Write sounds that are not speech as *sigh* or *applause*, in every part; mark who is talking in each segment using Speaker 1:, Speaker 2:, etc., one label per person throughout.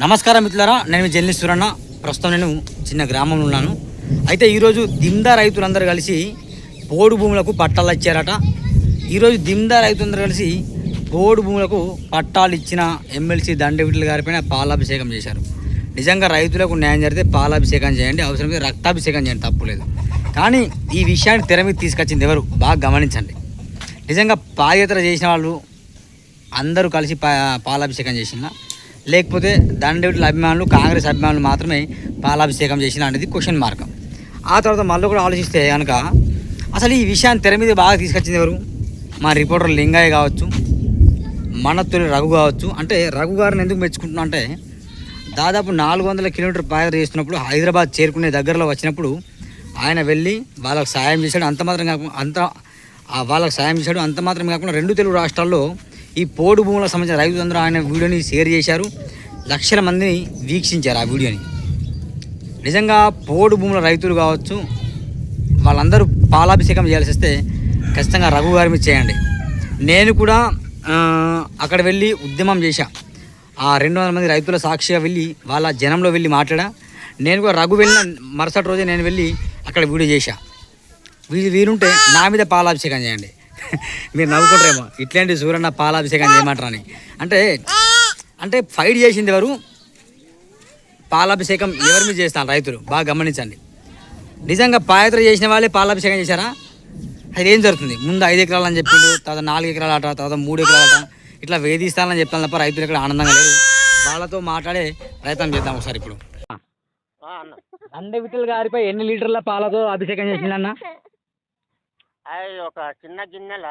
Speaker 1: నమస్కారం మిత్రులారా నేను మీ జర్నలిస్ట్ సూరన్న. ప్రస్తుతం నేను చిన్న గ్రామంలో ఉన్నాను. అయితే ఈరోజు దిమ్దా రైతులందరూ కలిసి పోడు భూములకు పట్టాలు ఇచ్చారట. ఈరోజు దిమ్దా రైతులందరూ కలిసి పోడు భూములకు పట్టాలు ఇచ్చిన ఎమ్మెల్సీ దండవిట్ల గారిపైన పాలాభిషేకం చేశారు. నిజంగా రైతులకు న్యాయం జరిగితే పాలాభిషేకం చేయండి అవసరమైతే రక్తాభిషేకం చేయండి తప్పులేదు కానీ ఈ విషయాన్ని తెర మీద తీసుకొచ్చింది ఎవరు? బాగా గమనించండి. నిజంగా పాదయాత్ర చేసిన వాళ్ళు అందరూ కలిసి పా పాలాభిషేకం చేసిన లేకపోతే దండవిట్ల అభిమానులు కాంగ్రెస్ అభిమానులు మాత్రమే పాలాభిషేకం చేసిన అనేది క్వశ్చన్ మార్క్ ఆ తర్వాత మళ్ళీ కూడా ఆలోచిస్తే కనుక అసలు ఈ విషయాన్ని తెర మీద బాగా తీసుకొచ్చింది ఎవరు? మా రిపోర్టర్ లింగయ్య కావచ్చు మన తొలి రఘు కావచ్చు. అంటే రఘు గారిని ఎందుకు మెచ్చుకుంటున్నా అంటే దాదాపు నాలుగు వందల కిలోమీటర్ ప్రయాణం చేస్తున్నప్పుడు హైదరాబాద్ చేరుకునే దగ్గరలో వచ్చినప్పుడు ఆయన వెళ్ళి వాళ్ళకు సాయం చేశాడు. అంత మాత్రం కాకుండా అంత వాళ్ళకు సాయం చేశాడు. అంత మాత్రం కాకుండా రెండు తెలుగు రాష్ట్రాల్లో ఈ పోడు భూములకు సంబంధించిన రైతులందరూ ఆయన వీడియోని షేర్ చేశారు. లక్షల మందిని వీక్షించారు ఆ వీడియోని. నిజంగా పోడు భూముల రైతులు కావచ్చు వాళ్ళందరూ పాలాభిషేకం చేయాల్సి వస్తే ఖచ్చితంగా రఘు గారి మీద చేయండి. నేను కూడా అక్కడ వెళ్ళి ఉద్యమం చేశా. ఆ రెండు వందల మంది రైతుల సాక్షిగా వెళ్ళి వాళ్ళ జనంలో వెళ్ళి మాట్లాడా. నేను కూడా రఘు వెళ్ళిన మరుసటి రోజే నేను వెళ్ళి అక్కడ వీడియో చేశా. వీరు వీరుంటే నా మీద పాలాభిషేకం చేయండి. మీరు నవ్వుకుంటారేమో. ఇట్లాంటి సూర్యన్న పాలాభిషేకం చేయమంటారని అంటే అంటే ఫైట్ చేసింది ఎవరు? పాలాభిషేకం ఎవరి మీద చేస్తారు రైతులు? బాగా గమనించండి. నిజంగా పాదయాత్ర చేసిన వాళ్ళే పాలాభిషేకం చేశారా? అది ఏం జరుగుతుంది? ముందు ఐదు ఎకరాలు అని చెప్పిండు తర్వాత నాలుగు ఎకరాలు అట తర్వాత మూడు ఎకరాలు అట. ఇట్లా వేధిస్తానని చెప్తాను తప్ప రైతులు ఇక్కడ ఆనందంగా లేరు. వాళ్ళతో మాట్లాడే ప్రయత్నం చేద్దాం ఒకసారి ఇప్పుడు.
Speaker 2: అన్న.
Speaker 1: అండే విఠల్ గారిపై ఎన్ని లీటర్ల పాలతో అభిషేకం చేసిందన్న
Speaker 2: అది ఒక చిన్న గిన్నెల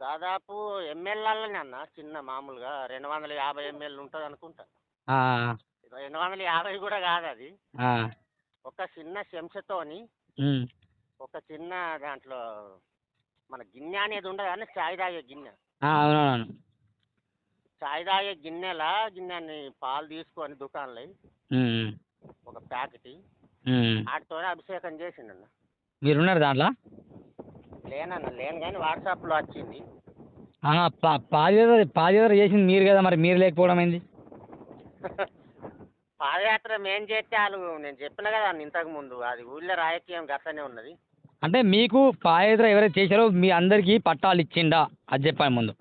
Speaker 2: దాదాపు ఎంఎల్ఏలనే అన్న చిన్న మామూలుగా రెండు వందల యాభై ఎంఎల్ ఉంటుంది అనుకుంటా. రెండు వందల యాభై కూడా కాదు అది. ఒక చిన్న చెంచతోని ఒక చిన్న దాంట్లో మన గిన్నె అనేది ఉండదు కానీ చాయ్ తాగే గిన్నె. చాయ్ తాగే గిన్నెల గిన్నెని పాలు తీసుకొని దుకాణంలో ఒక ప్యాకెట్ వాటితోనే అభిషేకం చేసిండన్న
Speaker 1: మీరున్నారు దాంట్లో?
Speaker 2: లేనన్న లేను కానీ వాట్సాప్లో వచ్చింది.
Speaker 1: పాదయాత్ర పాదయాత్ర చేసింది మీరు కదా మరి మీరు లేకపోవడం ఏంది? *laughs*
Speaker 2: పాదయాత్ర మేం చేస్తే వాళ్ళు నేను చెప్పిన కదా ఇంతకు ముందు అది ఊళ్ళో రాజకీయం గట్లనే ఉన్నది.
Speaker 1: అంటే మీకు పాదయాత్ర ఎవరైతే చేశారో మీ అందరికీ పట్టాలు ఇచ్చిండా? అది చెప్పండి ముందు.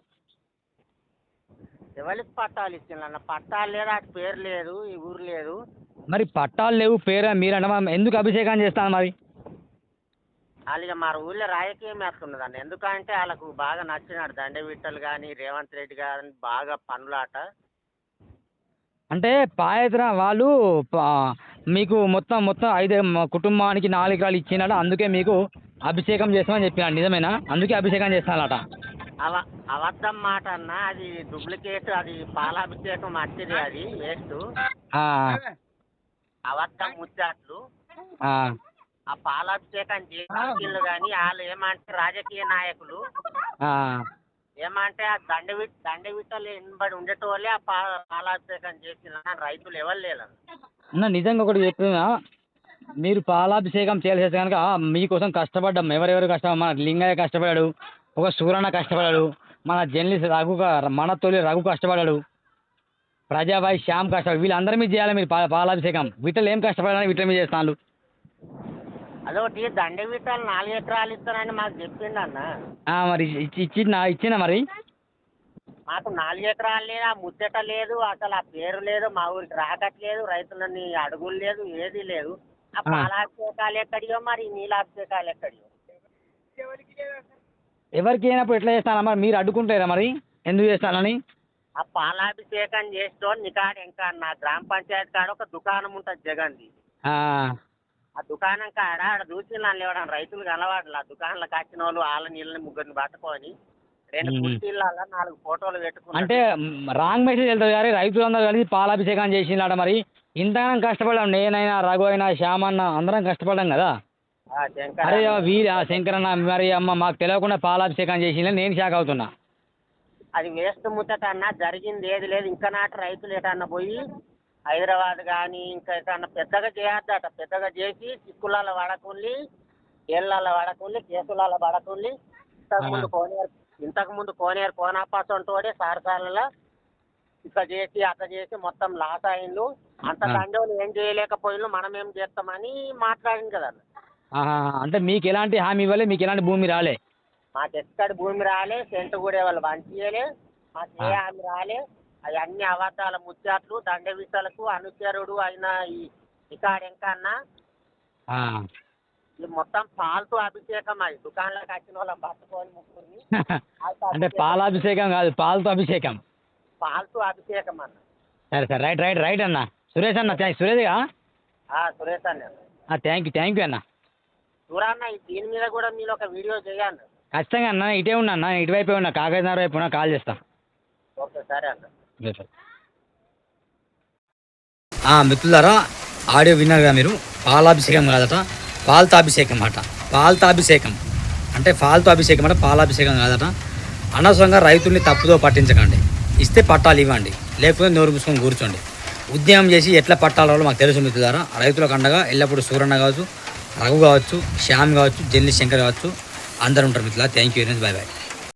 Speaker 2: ఎవరికి పట్టాలు ఇచ్చిండ్రు అన్న? పట్టాలు లేదు అటు పేరు లేదు ఈ ఊరు లేదు.
Speaker 1: మరి పట్టాలు లేవు పేరు మరి ఎందుకు అభిషేకం చేస్తాను మరి?
Speaker 2: వాళ్ళు మా ఊళ్ళో రాజకీయం వేస్తున్నది అన్న ఎందుకంటే వాళ్ళకు బాగా నచ్చినాడు దండే విట్టలు కానీ రేవంత్ రెడ్డి గారిని బాగా పనులాట.
Speaker 1: అంటే పాదయాత్ర వాళ్ళు మీకు మొత్తం మొత్తం ఐదు కుటుంబానికి నాలుగు ఎకరాలు ఇచ్చినాడు? అందుకే మీకు అభిషేకం చేస్తామని చెప్పినాడు. నిజమేనా? అందుకే అభిషేకం చేస్తానట.
Speaker 2: అవ అబద్ధం మాట అన్న అది డూప్లికేట్ అది పాలాభిషేకం మట్టిది అది వేస్ట్. అబద్ధం ముచ్చట్లు.
Speaker 1: ఆ,
Speaker 2: పాలాభిషేకం చేసిన కానీ వాళ్ళు ఏమంటే రాజకీయ నాయకులు. ఏమంటే ఆ దండవి దండవిట్టలు ఎనబడి ఉండేటోళ్ళే ఆ పా పాలాభిషేకం చేసిన రైతులు ఎవరు లేరు
Speaker 1: అన్న నిజంగా ఒకటి చెప్తున్నా. మీరు పాలాభిషేకం చేయాల్సి కనుక మీకోసం కష్టపడ్డాం. ఎవరెవరు కష్టం మన లింగయ్య కష్టపడాడు ఒక సూరన్న కష్టపడాడు మన జర్నలిస్ట్ రఘు మన తొలి రఘు కష్టపడాడు ప్రజాబాయి శ్యామ్ కష్టపడి వీళ్ళందరి మీద చేయాలి మీరు పాలాభిషేకం? వీటిలో ఏం కష్టపడాలని వీటి మీద చేస్తాను
Speaker 2: అదొకటి దండవిట్టలు నాలుగు ఎకరాలు ఇస్తానని మాకు చెప్పిండు అన్న.
Speaker 1: మరి ఇచ్చి ఇచ్చిన మరి?
Speaker 2: మాకు నాలుగు ఎకరాలు లేదు ఆ ముచ్చట లేదు అసలు ఆ పేరు లేదు మా ఊరికి రాకట్లేదు రైతులని అడుగులు లేదు ఏది లేదు. ఆ. పాలాభిషేకాలు ఎక్కడియో మరి నీలాభిషేకాలు ఎక్కడియో.
Speaker 1: ఎవరికి అయినప్పుడు ఎట్లా చేస్తాను మరి? మీరు అడ్డుకుంటారా మరి? ఎందుకు చేస్తానని?
Speaker 2: ఆ పాలాభిషేకం చేసేటో నికాడ ఇంకా నా గ్రామ పంచాయతీ కాడ ఒక దుకాణం ఉంటుంది జగన్ది.
Speaker 1: ఆ,
Speaker 2: దుకాణం కాడ ఆడ నన్ను ఇవ్వడం రైతులు కనవాడలు ఆ దుకాణంలోకి వచ్చిన వాళ్ళు వాళ్ళ నీళ్ళని ముగ్గురిని పట్టుకొని రెండు నాలుగు ఫోటోలు పెట్టుకున్నారు.
Speaker 1: అంటే రాంగ్ మెసేజ్ వెళ్తుంది కానీ రైతులందరూ కలిసి పాలాభిషేకం చేసినాడ మరి. ఇంతగానం కష్టపడ్డాం. నేనైనా రఘు అయినా శ్యామ్ అన్న అందరం కష్టపడ్డాం కదా. అరే. వీరి ఆ శంకరన్న మరి అమ్మ మాకు తెలియకుండా పాలాభిషేకం చేసిన నేను షాక్ అవుతున్నా.
Speaker 2: అది వేస్ట్ ముచ్చట అన్న జరిగింది ఏది లేదు. ఇంకా నాటి రైతులు ఎటన్నా పోయి హైదరాబాద్ కానీ ఇంకా ఎటన్నా పెద్దగా చేయొద్దట. పెద్దగా చేసి చిక్కులలో పడకుండి ఏళ్ళల్లో పడకుండి కేసులలో పడకుండి ఇంతకుముందు కోనేరు ఇంతకుముందు కోనేరు కోనప్ప సొంటోడే సారసాలలో ఇట్లా చేసి అట్లా చేసి మొత్తం లాస్ అయిండు అంత
Speaker 1: ఆ.
Speaker 2: దండోలు ఏం చేయలేకపోయిండు మనం ఏం చేస్తామని మాట్లాడింది కదా
Speaker 1: అంటే మీకు ఎలాంటి హామీ ఇవ్వలే మీకు ఎలాంటి భూమి రాలే?
Speaker 2: మాకు ఎక్కడ భూమి రాలే సెంటు కూడా వాళ్ళు పంచియలే మాకు ఏ. హామీ రాలే. అవన్నీ అవాతాల ముత్యాట్లు దండ విషయాలకు అనుచరుడు అయిన ఈ ఇకాడ ఇంకా అన్న ఇది మొత్తం పాలతో అభిషేకం అది దుకాణంలోకి వచ్చిన వాళ్ళని పట్టుకొని ముగ్గురిని. *laughs*
Speaker 1: అంటే. పాలాభిషేకం కాదు పాలతో అభిషేకం.
Speaker 2: పాలతో అభిషేకం అన్న.
Speaker 1: సరే సరే రైట్ రైట్ రైట్ అన్న. సురేష్ అన్న
Speaker 2: ఆ, సురేష్ అన్న.
Speaker 1: థ్యాంక్ యూ థ్యాంక్ యూ అన్న.
Speaker 2: చూడన్న ఈ దీని మీద కూడా మీరు ఒక వీడియో చేయండి
Speaker 1: ఖచ్చితంగా అన్న ఇటే ఉన్నా అన్న. ఇటువైపే ఉన్నా కాగజనగర్ వైపు ఉన్నా కాల్ చేస్తా.
Speaker 2: ఓకే సరే అన్న.
Speaker 1: మిత్రులారా ఆడియో విన్నారుగా మీరు? పాలాభిషేకం కాదట పాల్తాభిషేకం అట. పాల్తాభిషేకం. అంటే ఫాల్తో అభిషేకం అంటే పాలాభిషేకం కాదట. అనవసరంగా రైతుల్ని తప్పుదో పట్టించకండి. ఇస్తే పట్టాలు ఇవ్వండి. లేకపోతే నోరు మూసుకొని కూర్చోండి. ఉద్యమం చేసి ఎట్లా పట్టాలో మాకు తెలుసు మిత్రులారా. రైతులకు అండగా ఎల్లప్పుడూ సూరన్న కావచ్చు రఘు కావచ్చు శ్యామ్ కావచ్చు జల్లి శంకర్ కావచ్చు. అందరు ఉంటారు మిత్రులారా. Thank you very much bye bye